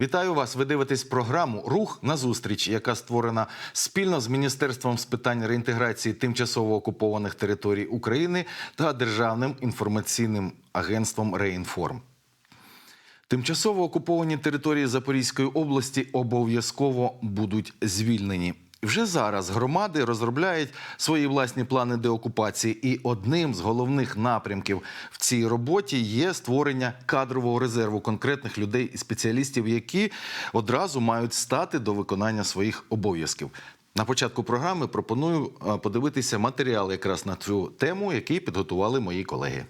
Вітаю вас. Ви дивитесь програму Рух на зустріч, яка створена спільно з Міністерством з питань реінтеграції тимчасово окупованих територій України та Державним інформаційним агентством Реінформ. Тимчасово окуповані території Запорізької області обов'язково будуть звільнені. Вже зараз громади розробляють свої власні плани деокупації, і одним з головних напрямків в цій роботі є створення кадрового резерву конкретних людей і спеціалістів, які одразу мають стати до виконання своїх обов'язків. На початку програми пропоную е, подивитися матеріал якраз на цю тему, який підготували мої колеги.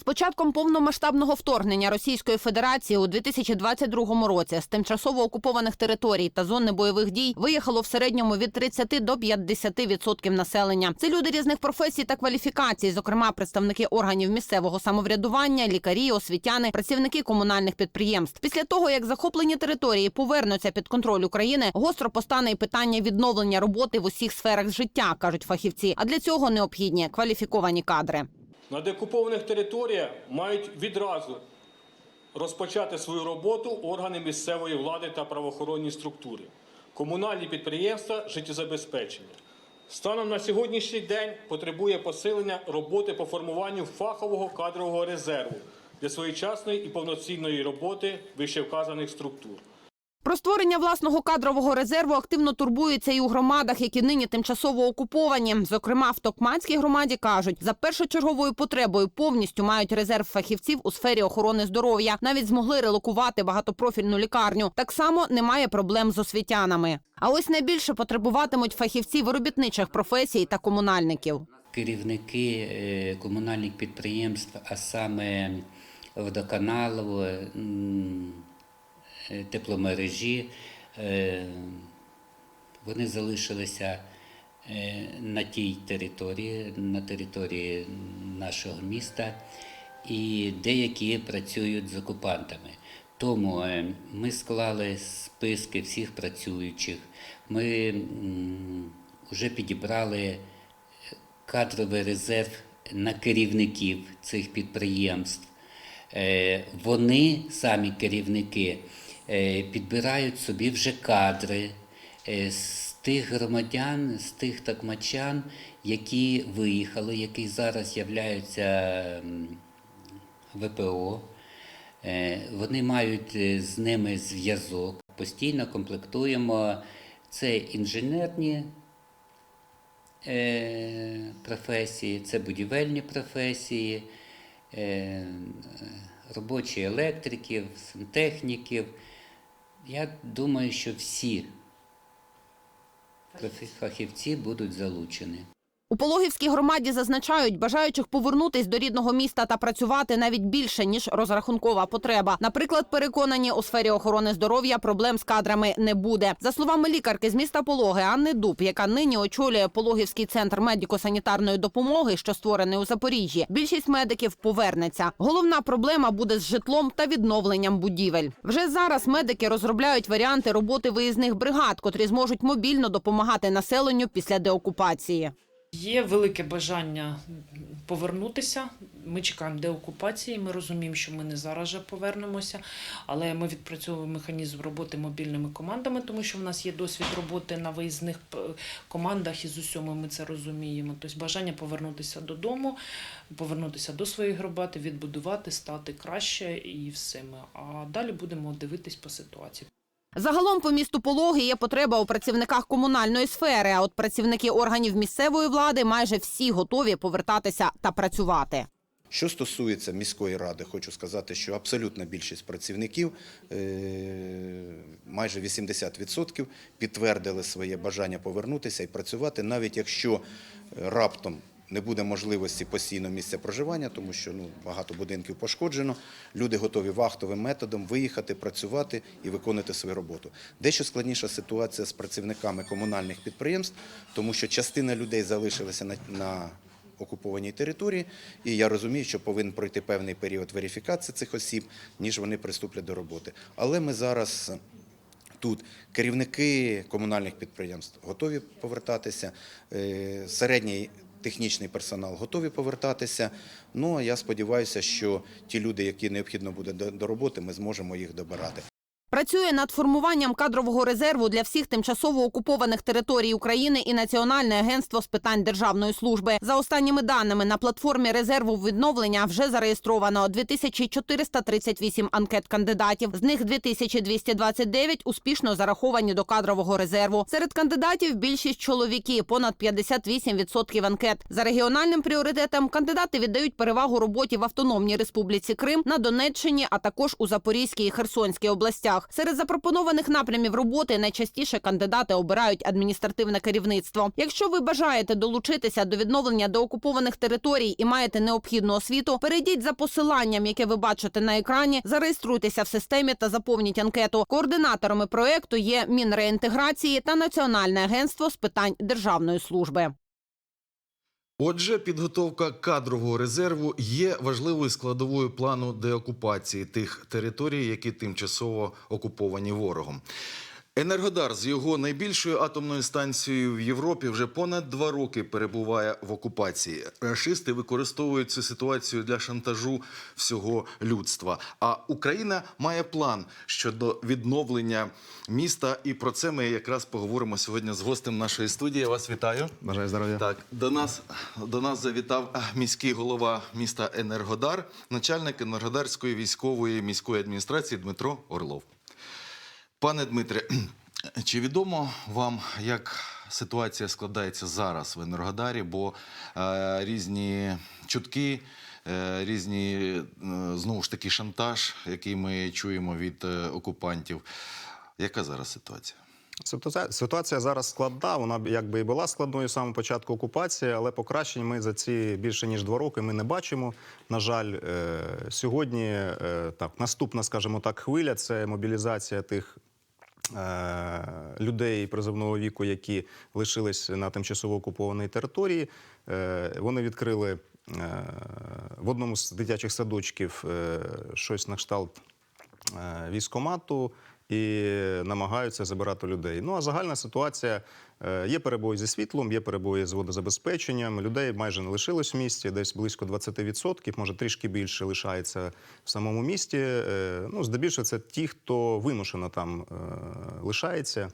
З початком повномасштабного вторгнення Російської Федерації у 2022 році з тимчасово окупованих територій та зони бойових дій виїхало в середньому від 30 до 50% населення. Це люди різних професій та кваліфікацій, зокрема представники органів місцевого самоврядування, лікарі, освітяни, працівники комунальних підприємств. Після того як захоплені території повернуться під контроль України, гостро постане і питання відновлення роботи в усіх сферах життя, кажуть фахівці. А для цього необхідні кваліфіковані кадри. На деокупованих територіях мають відразу розпочати свою роботу органи місцевої влади та правоохоронні структури, комунальні підприємства, життєзабезпечення. Станом на сьогоднішній день потребує посилення роботи по формуванню фахового кадрового резерву для своєчасної і повноцінної роботи вищевказаних структур. Про створення власного кадрового резерву активно турбуються і у громадах, які нині тимчасово окуповані. Зокрема, в Токманській громаді кажуть, за першочерговою потребою повністю мають резерв фахівців у сфері охорони здоров'я. Навіть змогли релокувати багатопрофільну лікарню. Так само немає проблем з освітянами. А ось найбільше потребуватимуть фахівці виробітничих професій та комунальників. керівники е, комунальних підприємств, а саме водоканалу, тепломережі, е, вони залишилися е, на тій території, на території нашого міста, і деякі працюють з окупантами. Тому е, ми склали списки всіх працюючих. Ми вже підібрали кадровий резерв на керівників цих підприємств. Е, Вони, самі керівники, е, підбирають собі вже кадри е, з тих громадян, з тих такмачан, які виїхали, які зараз являються ВПО. Е, Вони мають е, з ними зв'язок. Постійно комплектуємо. Це інженерні е, професії, це будівельні професії, е, робочі електриків, сантехніків. Я думаю, що всі фахівці будуть залучені. У Пологівській громаді зазначають, бажаючих повернутись до рідного міста та працювати навіть більше ніж розрахункова потреба. Наприклад, переконані у сфері охорони здоров'я проблем з кадрами не буде. За словами лікарки з міста Пологи Анни Дуб, яка нині очолює Пологівський центр медико-санітарної допомоги, що створений у Запоріжжі. Більшість медиків повернеться. Головна проблема буде з житлом та відновленням будівель. Вже зараз медики розробляють варіанти роботи виїзних бригад, котрі зможуть мобільно допомагати населенню після деокупації. Є велике бажання повернутися. Ми чекаємо деокупації. Ми розуміємо, що ми не зараз же повернемося, але ми відпрацьовуємо механізм роботи мобільними командами, тому що в нас є досвід роботи на виїзних командах і з усьому ми це розуміємо. Тобто бажання повернутися додому, повернутися до своїх громад, відбудувати, стати краще і все. ми. А далі будемо дивитись по ситуації. Загалом по місту Пологи є потреба у працівниках комунальної сфери. А от працівники органів місцевої влади майже всі готові повертатися та працювати. Що стосується міської ради, хочу сказати, що абсолютна більшість працівників, е, майже 80%, підтвердили своє бажання повернутися і працювати, навіть якщо раптом не буде можливості постійного місця проживання, тому що ну, багато будинків пошкоджено. Люди готові вахтовим методом виїхати, працювати і виконувати свою роботу. Дещо складніша ситуація з працівниками комунальних підприємств, тому що частина людей залишилася на, на окупованій території, і я розумію, що повинен пройти певний період верифікації цих осіб, ніж вони приступлять до роботи. Але ми зараз Тут керівники комунальних підприємств готові повертатися, е, середній технічний персонал готові повертатися. Ну а я сподіваюся, що ті люди, які необхідно буде до- роботи, ми зможемо їх добирати. Працює над формуванням кадрового резерву для всіх тимчасово окупованих територій України і Національне агентство з питань державної служби. За останніми даними на платформі резерву відновлення вже зареєстровано 2438 анкет кандидатів. З них 2229 успішно зараховані до кадрового резерву. Серед кандидатів більшість чоловіки, понад 58% анкет. За регіональним пріоритетом кандидати віддають перевагу роботі в Автономній Республіці Крим на Донеччині, а також у Запорізькій і Херсонській областях. Серед запропонованих напрямів роботи найчастіше кандидати обирають адміністративне керівництво. Якщо ви бажаєте долучитися до відновлення деокупованих територій і маєте необхідну освіту, перейдіть за посиланням, яке ви бачите на екрані, зареєструйтеся в системі та заповніть анкету. Координаторами проекту є Мінреінтеграції та Національне агентство з питань державної служби. Отже, підготовка кадрового резерву є важливою складовою плану деокупації тих територій, які тимчасово окуповані ворогом. Енергодар з його найбільшою атомною станцією в Європі вже понад два роки перебуває в окупації. Рашисти використовують цю ситуацію для шантажу всього людства. А Україна має план щодо відновлення міста, і про це ми якраз поговоримо сьогодні з гостем нашої студії. Я вас вітаю. Бажаю здоров'я. Так, до нас до нас завітав міський голова міста Енергодар, начальник Енергодарської військової міської адміністрації Дмитро Орлов. Пане Дмитре, чи відомо вам, як ситуація складається зараз в Енергодарі? Бо е, різні чутки, е, різні е, знову ж таки шантаж, який ми чуємо від е, окупантів. Яка зараз ситуація? Ситуація, зараз складна. Вона якби і була складною з самого початку окупації, але покращень ми за ці більше ніж два роки ми не бачимо. На жаль, е, сьогодні е, так наступна, скажімо так, хвиля це мобілізація тих. Е, Людей призовного віку, які лишились на тимчасово окупованій території, Е, вони відкрили е, в одному з дитячих садочків щось на кшталт військомату і намагаються забирати людей. Ну а загальна ситуація є перебої зі світлом, є перебої з водозабезпеченням. Людей майже не лишилось в місті, десь близько 20%, може трішки більше лишається в самому місті. Е, Ну, здебільшого, це ті, хто вимушено там е, лишається.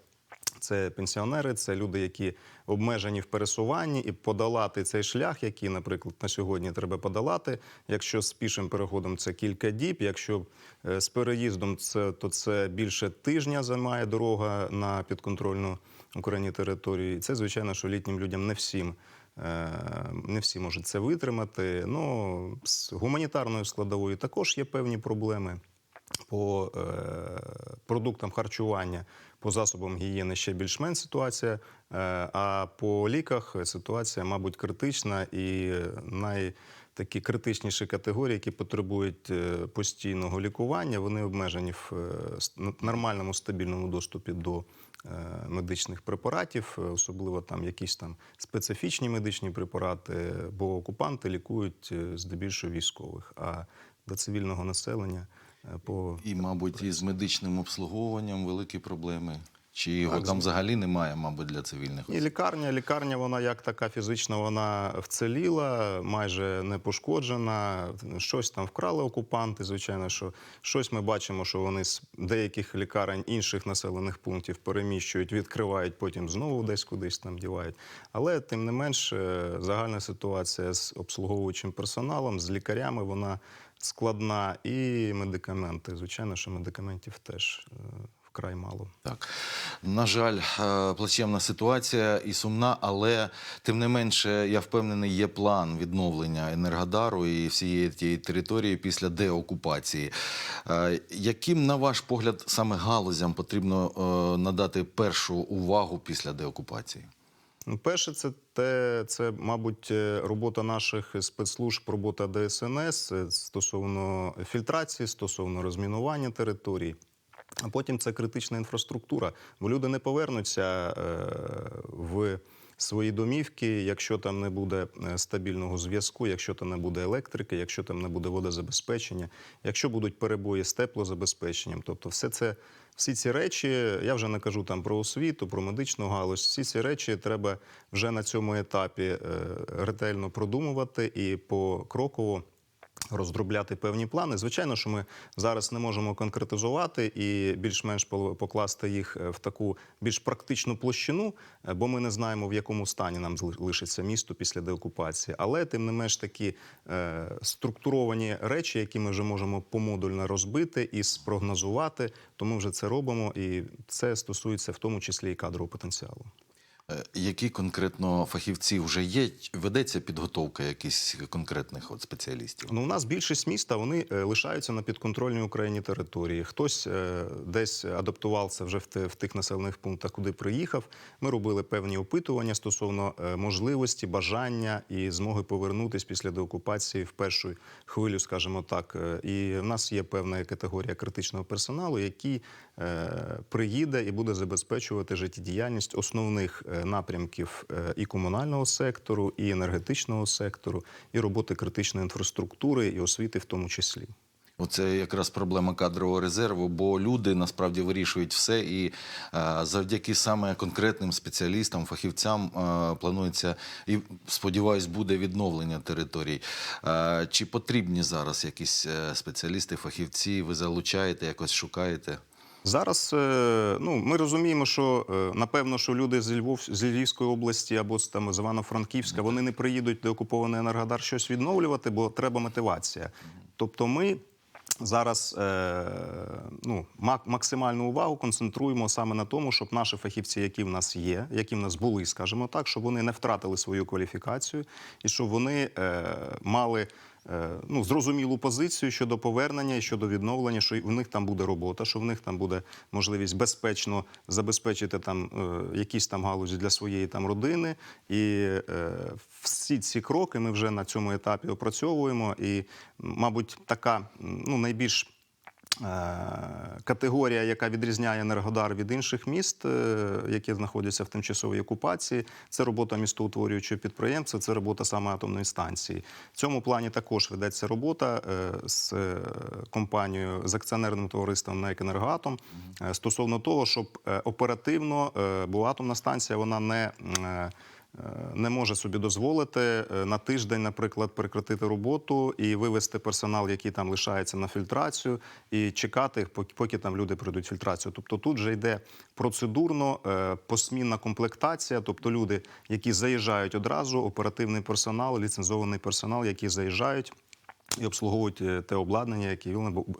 Це пенсіонери, це люди, які обмежені в пересуванні, і подолати цей шлях, який, наприклад, на сьогодні треба подолати. Якщо з пішим переходом це кілька діб, якщо е, з переїздом це то це більше тижня займає дорога на підконтрольну Україні територію. І це звичайно, що літнім людям не всім. е, Не всі можуть це витримати. Ну, з гуманітарною складовою також є певні проблеми по е, продуктам харчування, по засобам гігієни ще більш-менш ситуація. Е, а по ліках ситуація, мабуть, критична і най такі критичніші категорії, які потребують е, постійного лікування, вони обмежені в е, нормальному стабільному доступі до медичних препаратів, особливо там якісь там специфічні медичні препарати, бо окупанти лікують здебільшого військових, а до цивільного населення по І, мабуть, із медичним обслуговуванням великі проблеми. Чи його Так, там взагалі немає, мабуть, для цивільних І лікарня, лікарня, вона як така фізична, вона вцеліла, майже не пошкоджена. Щось там вкрали окупанти. Звичайно, що щось ми бачимо, що вони з деяких лікарень інших населених пунктів переміщують, відкривають, потім знову десь кудись там дівають. Але тим не менш, е, загальна ситуація з обслуговуючим персоналом, з лікарями, вона складна. І медикаменти. Звичайно, що медикаментів теж е, вкрай мало. Так, на жаль, е, плачевна ситуація і сумна, але тим не менше, я впевнений, є план відновлення Енергодару і всієї тієї території після деокупації. Е, Яким, на ваш погляд, саме галузям потрібно надати першу увагу після деокупації? Ну, перше, це те, це, мабуть, е, робота наших спецслужб, робота ДСНС е, стосовно фільтрації, стосовно розмінування територій. А потім це критична інфраструктура, бо люди не повернуться е, свої домівки, якщо там не буде е, стабільного зв'язку, якщо там не буде електрики, якщо там не буде водозабезпечення, якщо будуть перебої з теплозабезпеченням. Тобто, все це. Всі ці речі, я вже не кажу там про освіту, про медичну галузь. Всі ці речі треба вже на цьому етапі е, ретельно продумувати і покроково розробляти певні плани. Звичайно, що ми зараз не можемо конкретизувати і більш-менш покласти їх е, в таку більш практичну площину, е, бо ми не знаємо, в якому стані нам лишиться місто після деокупації. Але тим не менш такі е, структуровані речі, які ми вже можемо помодульно розбити і спрогнозувати, то ми вже це робимо, і це стосується в тому числі і кадрового потенціалу. Е, Які конкретно фахівці вже є? Ведеться підготовка якихось конкретних от спеціалістів? Ну, у нас більшість міста вони е, лишаються на підконтрольній Україні території. Хтось е, десь адаптувався вже в, те- в тих населених пунктах, куди приїхав. Ми робили певні опитування стосовно можливості, бажання і змоги повернутися після деокупації в першу хвилю, скажімо так. І в нас є певна категорія критичного персоналу, е, приїде і буде забезпечувати життєдіяльність основних е, напрямків е, і комунального сектору, і енергетичного сектору, і роботи критичної інфраструктури, і освіти в тому числі. Оце якраз проблема кадрового резерву, бо люди насправді вирішують все, і е, завдяки саме конкретним спеціалістам, фахівцям е, планується і сподіваюсь, буде відновлення територій. Е, чи потрібні зараз якісь е, спеціалісти, фахівці? Ви залучаєте, якось шукаєте? Зараз е, ну, ми розуміємо, що е, напевно, що люди з Львов з Львівської області або там з Івано-Франківська вони не приїдуть до окупований Енергодар щось відновлювати, бо треба мотивація. Тобто, ми зараз е, ну, максимальну увагу концентруємо саме на тому, щоб наші фахівці, які в нас є, які в нас були, скажімо так, щоб вони не втратили свою кваліфікацію і щоб вони мали ну, зрозумілу позицію щодо повернення і щодо відновлення, що в них там буде робота, що в них там буде можливість безпечно забезпечити там е, якісь там галузі для своєї там родини. І е, всі ці кроки ми вже на цьому етапі опрацьовуємо. І, мабуть, така ну, найбільш е, Категорія, яка відрізняє Енергодар від інших міст, е, які знаходяться в тимчасовій окупації, це робота містоутворюючого підприємства, це робота саме атомної станції. В цьому плані також ведеться робота е, з е, компанією з акціонерним товариством НЕК «Енергоатом» е, стосовно того, щоб е, оперативно, е, бо атомна станція вона не е, е, не може собі дозволити е, на тиждень, наприклад, прекратити роботу і вивести персонал, який там лишається на фільтрацію, і чекати, поки, там люди пройдуть фільтрацію. Тобто тут вже йде процедурно е, посмінна комплектація, тобто люди, які заїжджають одразу, оперативний персонал, ліцензований персонал, які заїжджають. І обслуговують е, те обладнання,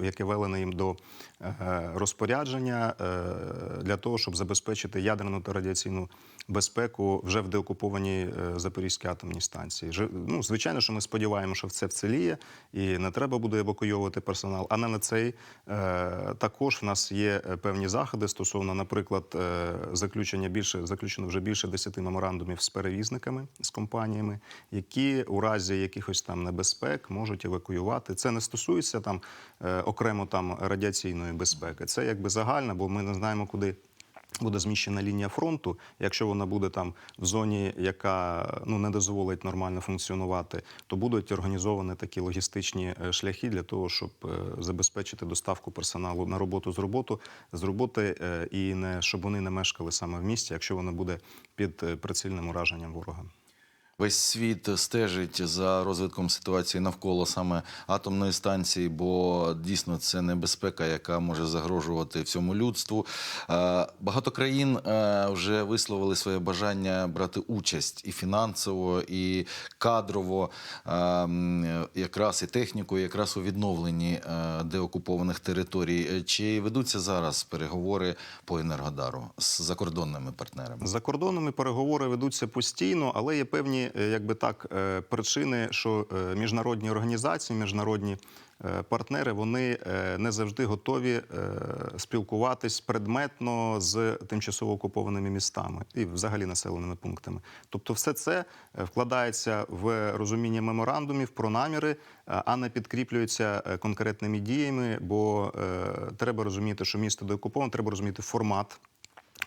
яке велено їм до е, розпорядження е, для того, щоб забезпечити ядерну та радіаційну безпеку вже в деокупованій е, Запорізькій атомній станції. Ну, звичайно, що ми сподіваємося, що це вцеліє і не треба буде евакуйовувати персонал. А не на цей е, також в нас є е, певні заходи стосовно, наприклад, заключення більше заключено вже більше 10 меморандумів з перевізниками з компаніями, які у разі якихось там небезпек можуть евакуювати. Це не стосується там окремо там радіаційної безпеки. Це якби загальна, бо ми не знаємо, куди. Буде зміщена лінія фронту. Якщо вона буде там в зоні, яка ну не дозволить нормально функціонувати, то будуть організовані такі логістичні е, шляхи для того, щоб е, забезпечити доставку персоналу на роботу з роботу з роботи, е, і не щоб вони не мешкали саме в місті, якщо воно буде під прицільним ураженням ворога. Весь світ стежить за розвитком ситуації навколо саме атомної станції, бо дійсно це небезпека, яка може загрожувати всьому людству. Е, Багато країн е, вже висловили своє бажання брати участь і фінансово, і кадрово, е, якраз і технікою, якраз у відновленні деокупованих територій. Чи ведуться зараз переговори по енергодару з закордонними партнерами? За кордонами переговори ведуться постійно, але є певні, е, якби так, е, причини, що е, міжнародні організації, міжнародні партнери, вони не завжди готові спілкуватись предметно з тимчасово окупованими містами і взагалі населеними пунктами. Тобто, все це вкладається в розуміння меморандумів про наміри, а не підкріплюється конкретними діями, бо треба розуміти, що місто деокуповане, треба розуміти формат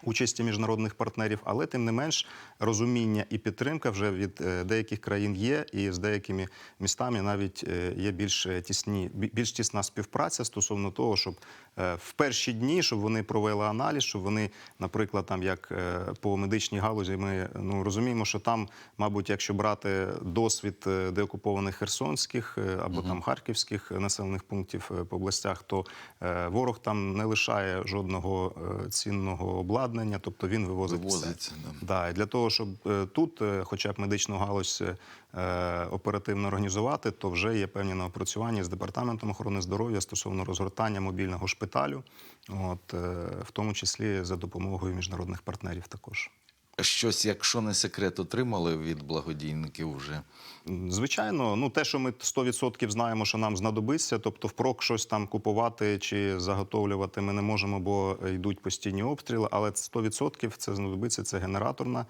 участі міжнародних партнерів, але тим не менш розуміння і підтримка вже від е, деяких країн є, і з деякими містами навіть е, є більш тісні, більш тісна співпраця стосовно того, щоб е, в перші дні, щоб вони провели аналіз, щоб вони, наприклад, там як е, по медичній галузі, ми ну розуміємо, що там, мабуть, якщо брати досвід е, деокупованих херсонських е, або там харківських населених пунктів е, по областях, то е, ворог там не лишає жодного е, цінного обладнання, тобто він вивозить все. Да. Да, і для того, щоб е, тут, е, хоча б медичну галузь е, оперативно організувати, то вже є певні напрацювання з департаментом охорони здоров'я стосовно розгортання мобільного шпиталю, от, е, в тому числі за допомогою міжнародних партнерів також. Щось, якщо не секрет, отримали від благодійників вже. Звичайно, ну те, що ми 100% знаємо, що нам знадобиться, тобто впрок щось там купувати чи заготовлювати ми не можемо, бо йдуть постійні обстріли. Але 100% це знадобиться. Це генераторна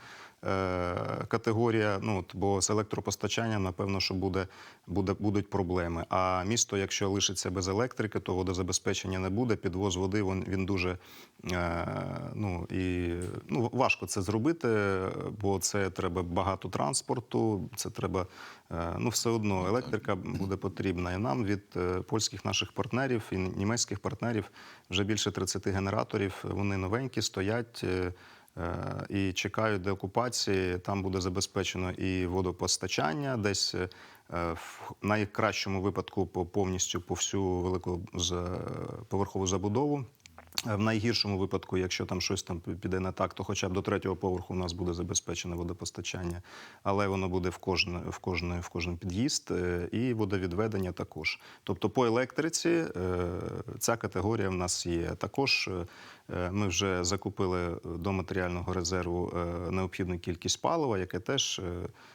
категорія. Ну бо з електропостачанням, напевно, що буде, буде будуть проблеми. А місто, якщо лишиться без електрики, то водозабезпечення не буде. Підвоз води він, він дуже е, ну і ну важко це зробити, бо це треба багато транспорту. Це треба е, ну все одно електрика буде потрібна. І нам від е, польських наших партнерів і німецьких партнерів вже більше 30 генераторів. Вони новенькі, стоять. Е, е, І чекають деокупації. Там буде забезпечено і водопостачання, десь е, в найкращому випадку по повністю по всю велику поверхову забудову. Е, В найгіршому випадку, якщо там щось там піде не так, то хоча б до третього поверху у нас буде забезпечено водопостачання, але воно буде в кожне, в кожне, в кожен під'їзд е, і водовідведення також. Тобто по електриці е, ця категорія в нас є. Також ми вже закупили до матеріального резерву необхідну кількість палива, яке теж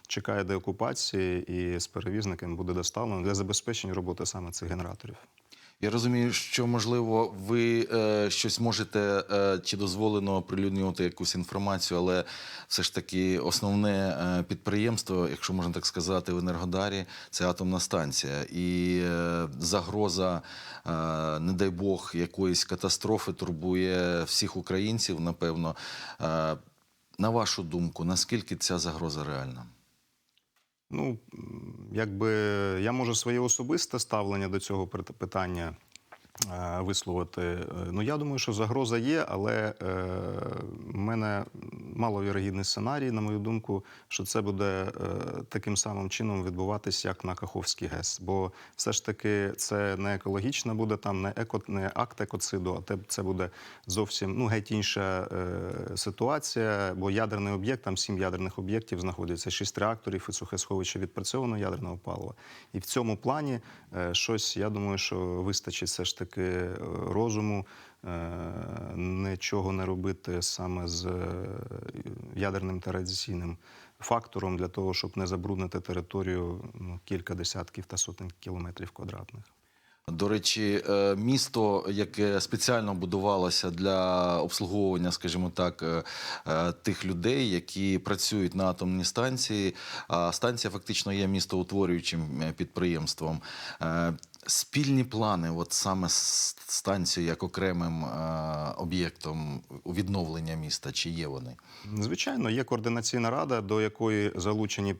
чекає деокупації і з перевізниками буде доставлено для забезпечення роботи саме цих генераторів. Я розумію, що можливо ви е, щось можете е, чи дозволено оприлюднювати якусь інформацію, але все ж таки основне е, підприємство, якщо можна так сказати, в Енергодарі це атомна станція. І е, загроза, е, не дай Бог, якоїсь катастрофи турбує всіх українців, напевно. Е, на вашу думку, наскільки ця загроза реальна? Ну, якби я можу своє особисте ставлення до цього пит- питання висловити. Е, Ну, я думаю, що загроза є, але е, в мене маловірогідний сценарій, на мою думку, що це буде е, таким самим чином відбуватись, як на Каховський ГЕС. Бо все ж таки це не екологічно буде там, не еко, не акт екоциду, а те- це буде зовсім ну, геть інша е, ситуація. Бо ядерний об'єкт, там сім ядерних об'єктів знаходиться, шість реакторів і сухе сховище відпрацьованого ядерного палива. І в цьому плані е, щось, я думаю, що вистачить все ж таки е, розуму. е, Нічого не робити саме з е, ядерним та радіаційним фактором для того, щоб не забруднити територію ну, кілька десятків та сотень кілометрів квадратних. До речі, місто, яке спеціально будувалося для обслуговування, скажімо так, тих людей, які працюють на атомній станції. А станція фактично є містоутворюючим підприємством. Спільні плани, от саме з як окремим е, об'єктом відновлення міста, чи є вони? Звичайно, є координаційна рада, до якої залучені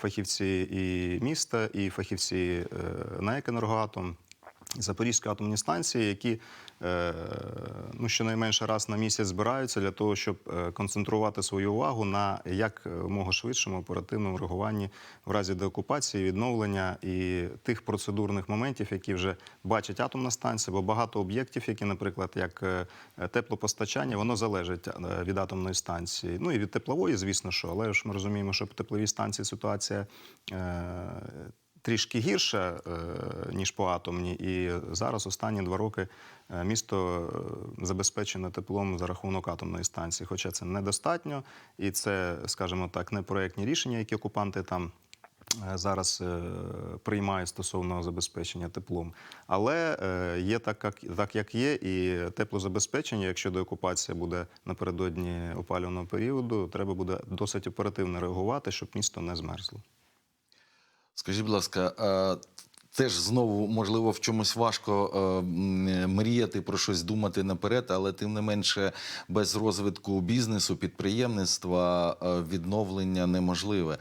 фахівці і міста, і фахівці е, НАЕК «Енергоатом», Запорізької атомні станції, які ну, щонайменше раз на місяць збираються для того, щоб е, концентрувати свою увагу на як мого швидшому оперативному реагуванні в разі деокупації, відновлення і тих процедурних моментів, які вже бачить атомна станція, бо багато об'єктів, які, наприклад, як е, теплопостачання, воно залежить е, від атомної станції. Ну і від теплової, звісно, що, але ж ми розуміємо, що по тепловій станції ситуація. Трішки гірше, е, ніж по атомній, і зараз останні два роки е, місто е, забезпечено теплом за рахунок атомної станції. Хоча це недостатньо, і це, скажімо так, не проєктні рішення, які окупанти там зараз приймають стосовно забезпечення теплом. Але є так, як, так, як є, і теплозабезпечення, якщо деокупація буде напередодні опалювального періоду, треба буде досить оперативно реагувати, щоб місто не змерзло. Скажіть, будь ласка, теж знову можливо в чомусь важко мріяти про щось думати наперед, але тим не менше без розвитку бізнесу, підприємництва відновлення неможливе.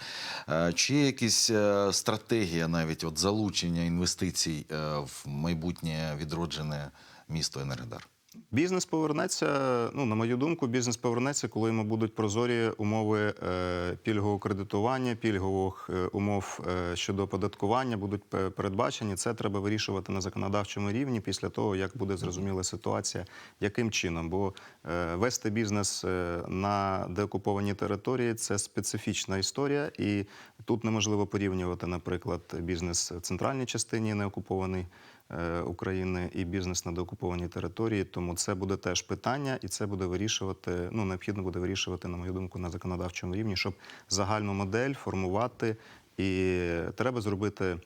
Чи є якась е, стратегія навіть от залучення інвестицій в майбутнє відроджене місто Енергодар? Бізнес повернеться. Ну на мою думку, бізнес повернеться, коли йому будуть прозорі умови е, пільгового кредитування, пільгових е, умов е, щодо оподаткування будуть передбачені. Це треба вирішувати на законодавчому рівні після того, як буде зрозуміла ситуація, яким чином. Бо вести бізнес на деокупованій території це специфічна історія, і тут неможливо порівнювати, наприклад, бізнес в центральній частині неокупований. Е, України і бізнес на деокупованій території. Тому це буде теж питання, і це буде вирішувати. Ну необхідно буде вирішувати, на мою думку, на законодавчому рівні, щоб загальну модель формувати. І треба зробити.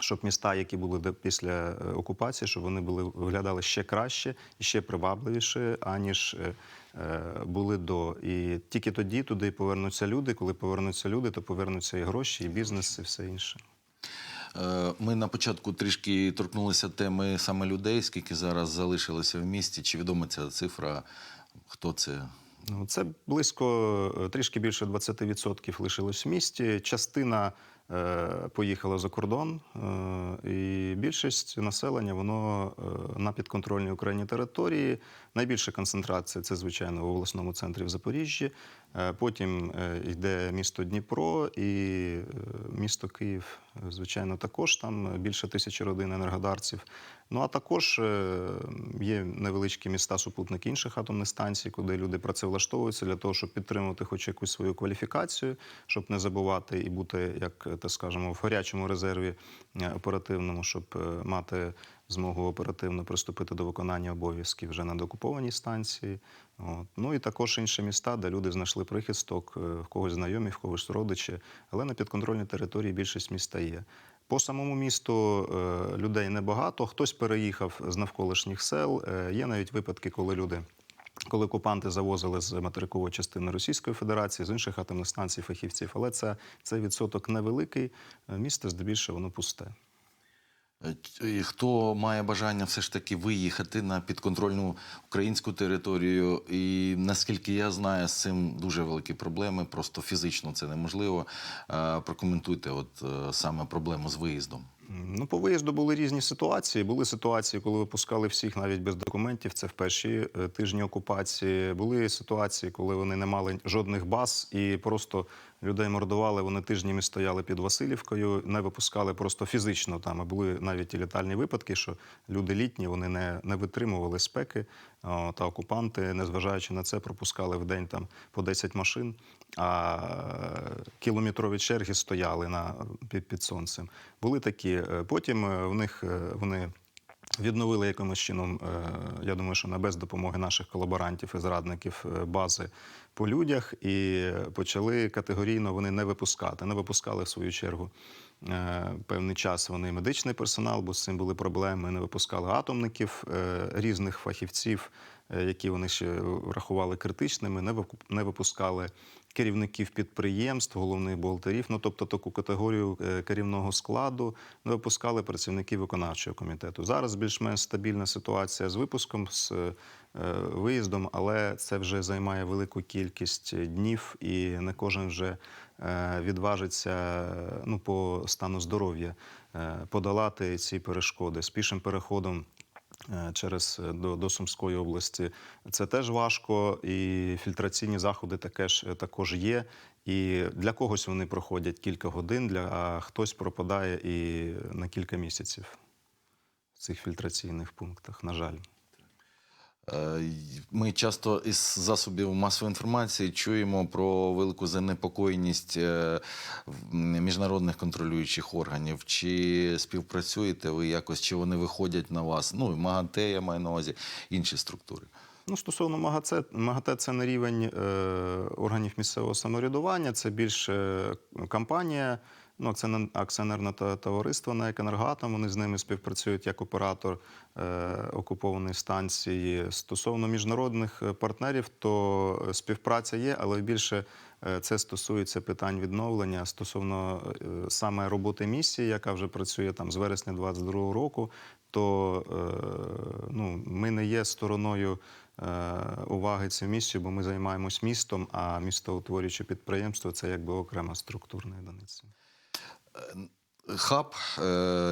Щоб міста, які були після е, окупації, щоб вони були виглядали ще краще і ще привабливіше, аніж е, були до. І тільки тоді туди повернуться люди. Коли повернуться люди, то повернуться і гроші, і бізнес, і все інше. Е, Ми на початку трішки торкнулися теми саме людей, скільки зараз залишилося в місті. Чи відома ця цифра? Хто це? Ну, це близько е, трішки більше 20% лишилось в місті. Частина е, поїхала за кордон, і більшість населення воно на підконтрольній Україні території. Найбільша концентрація це, звичайно, в обласному центрі в Запоріжжі. Е, Потім е, йде місто Дніпро і е, місто Київ. Звичайно, також там більше тисячі родин енергодарців. Ну а також є невеличкі міста супутники інших атомних станцій, куди люди працевлаштовуються для того, щоб підтримувати хоч якусь свою кваліфікацію, щоб не забувати і бути, як так скажемо, в гарячому резерві оперативному, щоб мати змогу оперативно приступити до виконання обов'язків вже на деокупованій станції. От. Ну і також інші міста, де люди знайшли прихисток, е, в когось знайомі, в когось родичі, але на підконтрольній території більшість міста є. По самому місту е, людей небагато. Хтось переїхав з навколишніх сел. Е, Є навіть випадки, коли люди. Коли окупанти завозили з материкової частини Російської Федерації, з інших атомних станцій фахівців, але це, це відсоток невеликий. Місто здебільшого воно пусте. Е, Хто має бажання все ж таки виїхати на підконтрольну українську територію? І наскільки я знаю, з цим дуже великі проблеми, просто фізично це неможливо. Е, Прокоментуйте, от е, саме проблему з виїздом. Ну, по виїзду були різні ситуації. Були ситуації, коли випускали всіх навіть без документів. Це в перші тижні окупації. Були ситуації, коли вони не мали жодних баз і просто людей мордували. Вони тижнями стояли під Васильівкою, не випускали просто фізично. Там були навіть і літальні випадки, що люди літні вони не, не витримували спеки. О, та окупанти, незважаючи на це, пропускали в день там по 10 машин, а е, кілометрові черги стояли на під, під сонцем. Були такі. Е, Потім е, в них вони. Відновили якимось чином, е, я думаю, що не без допомоги наших колаборантів і зрадників е, бази по людях, і почали категорійно вони не випускати. Не випускали в свою чергу е, певний час вони медичний персонал, бо з цим були проблеми. Не випускали атомників різних фахівців, які вони ще рахували критичними. Не випускали керівників підприємств, головних бухгалтерів, ну тобто таку категорію е, керівного складу не випускали працівників виконавчого комітету. Зараз більш-менш стабільна ситуація з випуском, з е, виїздом, але це вже займає велику кількість днів, і не кожен вже е, відважиться ну, по стану здоров'я подолати ці перешкоди з пішим переходом. Е, Через е, до, до Сумської області це теж важко, і фільтраційні заходи таке ж також є. І для когось вони проходять кілька годин, для а хтось пропадає і на кілька місяців в цих фільтраційних пунктах. На жаль. Е, Ми часто із засобів масової інформації чуємо про велику занепокоєність е, міжнародних контролюючих органів. Чи співпрацюєте ви якось, чи вони виходять на вас? Ну, МАГАТЕ, я маю на увазі, інші структури. Ну, стосовно МАГАТЕ, МАГАТЕ це не рівень е, органів місцевого самоврядування, це більше компанія, Ну, це не акціонерне товариство НЕК «Енергоатом», Вони з ними співпрацюють як оператор е, окупованої станції. Стосовно міжнародних е, партнерів, то е, співпраця є, але більше е, це стосується питань відновлення стосовно е, саме роботи місії, яка вже працює там з вересня 2022 року. То е, ну, ми не є стороною уваги цю місію, бо ми займаємось містом, а містоутворююче підприємство це якби окрема структурна одиниця. Хаб е,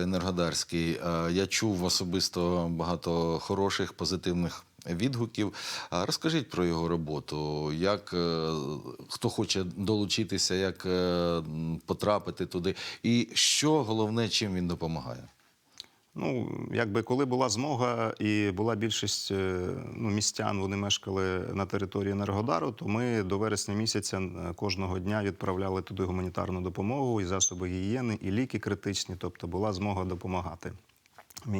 енергодарський. е, Я чув особисто багато хороших, позитивних відгуків. Розкажіть про його роботу. Як е, хто хоче долучитися, як е, потрапити туди, і що головне, чим він допомагає? Ну, якби коли була змога і була більшість е, ну, містян, вони мешкали на території Енергодару, то ми до вересня місяця е, кожного дня відправляли туди гуманітарну допомогу і засоби гігієни, і ліки критичні, тобто була змога допомагати.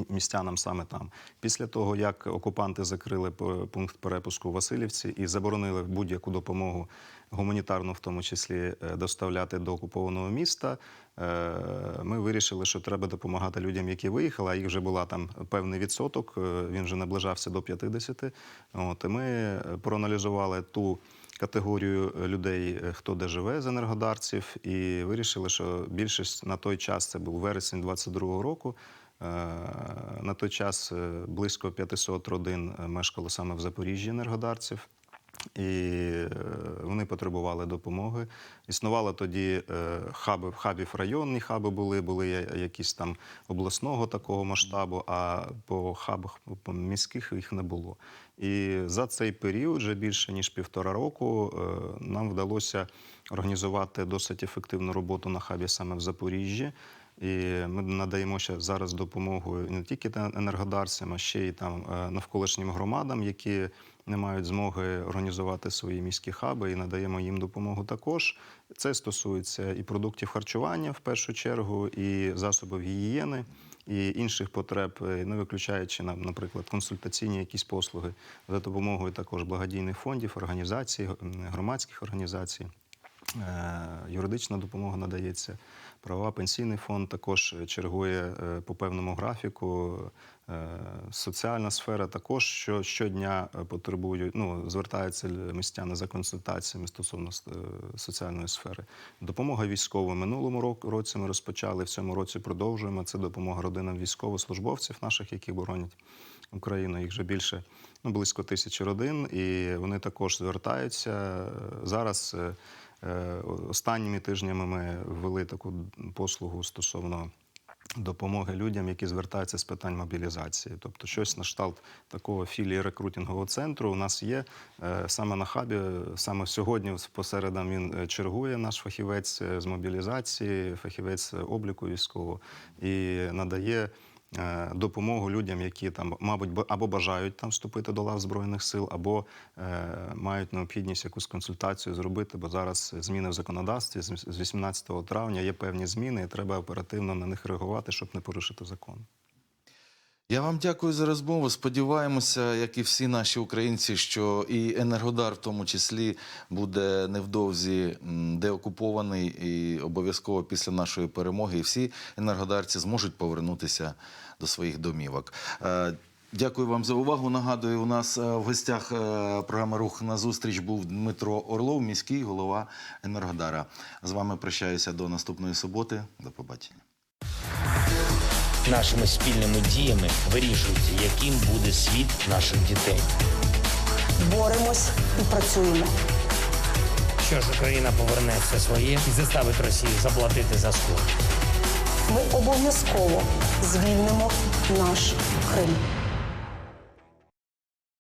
Містянам саме там. Після того, як окупанти закрили пункт перепуску Васильівці і заборонили будь-яку допомогу гуманітарну, в тому числі е, доставляти до окупованого міста, е, ми вирішили, що треба допомагати людям, які виїхали. А їх вже була там певний відсоток. е, Він вже наближався до 50. От і ми проаналізували ту. Категорію людей, хто де живе з енергодарців, і вирішили, що більшість на той час це був вересень 22-го року. На той час близько 500 родин мешкало саме в Запоріжжі енергодарців. І потребували допомоги. Існувало тоді е, хаби, хабів районні хаби були, були якісь там обласного такого масштабу, а по хабах по міських їх не було. І за цей період, вже більше ніж півтора року, е, нам вдалося організувати досить ефективну роботу на хабі саме в Запоріжжі. І ми надаємо ще зараз допомогу не тільки енергодарцям, а ще й там е, навколишнім громадам, які не мають змоги організувати свої міські хаби, і надаємо їм допомогу також. Це стосується і продуктів харчування в першу чергу, і засобів гігієни, і інших потреб, е, не виключаючи нам, наприклад, консультаційні якісь послуги за допомогою також благодійних фондів, організацій, громадських організацій. Е, Юридична допомога надається. Права пенсійний фонд також чергує е, по певному графіку. Е, Соціальна сфера також що, щодня е, потребують, ну, звертаються містяни за консультаціями стосовно е, соціальної сфери. Допомога військовим. Минулому році ми розпочали, в цьому році продовжуємо. Це допомога родинам військовослужбовців наших, які боронять Україну. Їх вже більше ну, близько тисячі родин, і вони також звертаються. Зараз е, е, останніми тижнями ми ввели таку послугу стосовно. Допомоги людям, які звертаються з питань мобілізації, тобто щось на кшталт такого філії рекрутингового центру. У нас є е, саме на хабі. Саме сьогодні посередам він е, чергує наш фахівець е, з мобілізації, фахівець обліку військового і надає е, допомогу людям, які там, мабуть, або бажають там вступити до лав збройних сил, або е, мають необхідність якусь консультацію зробити, бо зараз зміни в законодавстві з 18 травня є певні зміни, і треба оперативно на них реагувати, щоб не порушити закон. Я вам дякую за розмову. Сподіваємося, як і всі наші українці, що і Енергодар, в тому числі, буде невдовзі деокупований і обов'язково після нашої перемоги. І всі енергодарці зможуть повернутися до своїх домівок. Е, Дякую вам за увагу. Нагадую, у нас е, в гостях е, програми Рух на зустріч був Дмитро Орлов, міський голова Енергодара. З вами прощаюся до наступної суботи. До побачення. Нашими спільними діями вирішується, яким буде світ наших дітей. Боремось і працюємо. Що ж Україна поверне все своє і заставить Росію заплатити за скло. Ми обов'язково звільнимо наш Крим.